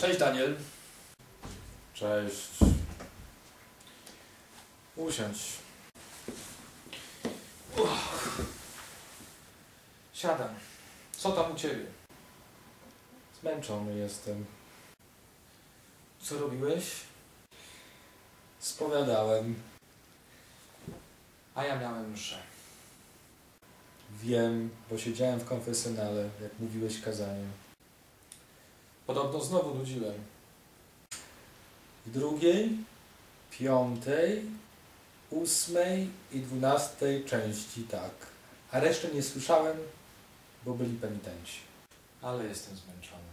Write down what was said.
Cześć Daniel. Cześć. Usiądź. Uff. Siadam. Co tam u Ciebie? Zmęczony jestem. Co robiłeś? Spowiadałem. A ja miałem mszę. Wiem, bo siedziałem w konfesjonale, jak mówiłeś kazanie. Podobno znowu nudziłem. W drugiej, piątej, ósmej i dwunastej części tak. A reszty nie słyszałem, bo byli penitenci. Ale jestem zmęczony.